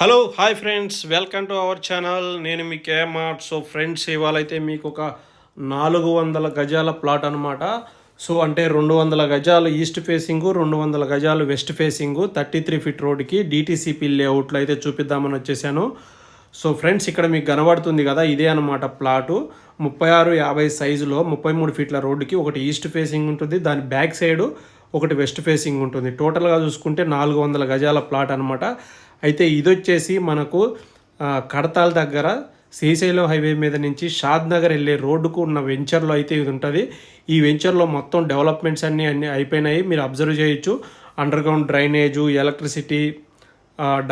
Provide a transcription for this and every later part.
Hello hi friends welcome to our channel నేను మీ K Mart so friends ఇవాళ అయితే మీకు ఒక నాలుగు వందల గజాల ప్లాట్ అనమాట సో అంటే రెండు వందల గజాలు ఈస్ట్ ఫేసింగు రెండు వందల గజాలు west facing thirty three feet రోడ్కి డిటీసీపీ లేఅవుట్లో అయితే చూపిద్దామని వచ్చేసాను. సో ఫ్రెండ్స్ ఇక్కడ మీకు కనబడుతుంది కదా ఇదే అనమాట ప్లాటు ముప్పై ఆరు యాభై సైజులో ముప్పై మూడు ఫీట్ల రోడ్డుకి ఒకటి ఈస్ట్ ఫేసింగ్ ఉంటుంది దాని బ్యాక్ సైడు ఒకటి వెస్ట్ ఫేసింగ్ ఉంటుంది. టోటల్గా చూసుకుంటే నాలుగు వందల గజాల ప్లాట్ అనమాట అయితే ఇది వచ్చేసి మనకు కడతాల దగ్గర శ్రీశైలం హైవే మీద నుంచి షాద్ నగర్ వెళ్ళే రోడ్డుకు ఉన్న వెంచర్లో అయితే ఇది ఉంటుంది. ఈ వెంచర్లో మొత్తం డెవలప్మెంట్స్ అన్నీ అన్నీ అయిపోయినాయి. మీరు అబ్జర్వ్ చేయొచ్చు. అండర్ గ్రౌండ్ డ్రైనేజు ఎలక్ట్రిసిటీ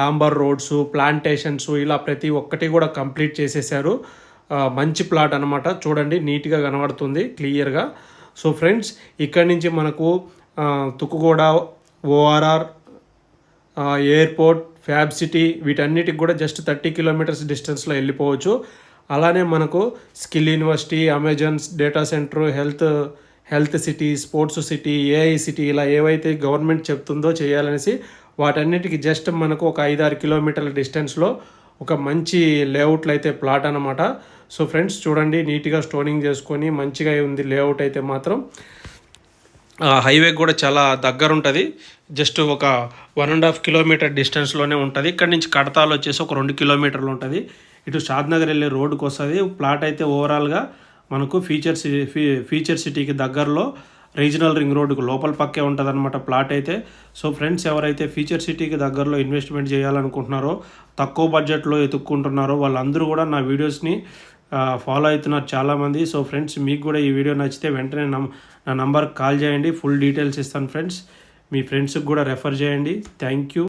డాంబర్ రోడ్స్ ప్లాంటేషన్స్ ఇలా ప్రతి ఒక్కటి కూడా కంప్లీట్ చేసేసారు. మంచి ప్లాట్ అనమాట చూడండి నీట్గా కనబడుతుంది క్లియర్గా. సో ఫ్రెండ్స్ ఇక్కడి నుంచి మనకు Tukkuguda ORR airport fab city వీటన్నిటికి కూడా జస్ట్ థర్టీ కిలోమీటర్స్ డిస్టెన్స్లో వెళ్ళిపోవచ్చు. అలానే మనకు skill university Amazon's data centre health health city sports city AI city ఇలా ఏవైతే గవర్నమెంట్ చెప్తుందో చేయాలనేసి వాటన్నిటికి జస్ట్ మనకు ఒక ఐదారు కిలోమీటర్ల డిస్టెన్స్లో ఒక మంచి లేఅవుట్లు అయితే ప్లాట్ అనమాట సో ఫ్రెండ్స్ చూడండి నీట్గా స్టోనింగ్ చేసుకొని మంచిగా ఉంది లేఅవుట్ అయితే మాత్రం. హైవే కూడా చాలా దగ్గర ఉంటుంది జస్ట్ ఒక వన్ అండ్ హాఫ్ కిలోమీటర్ డిస్టెన్స్లోనే ఉంటుంది. ఇక్కడ నుంచి కడతాలు వచ్చేసి ఒక రెండు కిలోమీటర్లు ఉంటుంది. ఇటు షాద్నగర్ వెళ్ళే రోడ్డుకు వస్తుంది. ప్లాట్ అయితే ఓవరాల్గా మనకు ఫీచర్ సిటీ ఫీచర్ సిటీకి దగ్గరలో రీజనల్ రింగ్ రోడ్డుకు లోపల పక్కే ఉంటుంది అనమాట ప్లాట్ అయితే. సో ఫ్రెండ్స్ ఎవరైతే ఫీచర్ సిటీకి దగ్గరలో ఇన్వెస్ట్మెంట్ చేయాలనుకుంటున్నారో తక్కువ బడ్జెట్లో ఎతుక్కుంటున్నారో వాళ్ళందరూ కూడా నా వీడియోస్ని ఫాలో అవుతున్నారు చాలామంది. సో ఫ్రెండ్స్ మీకు కూడా ఈ వీడియో నచ్చితే వెంటనే నమ్ నా నంబర్కి కాల్ చేయండి. ఫుల్ డీటెయిల్స్ ఇస్తాను ఫ్రెండ్స్ మీ ఫ్రెండ్స్కి కూడా రెఫర్ చేయండి. Thank you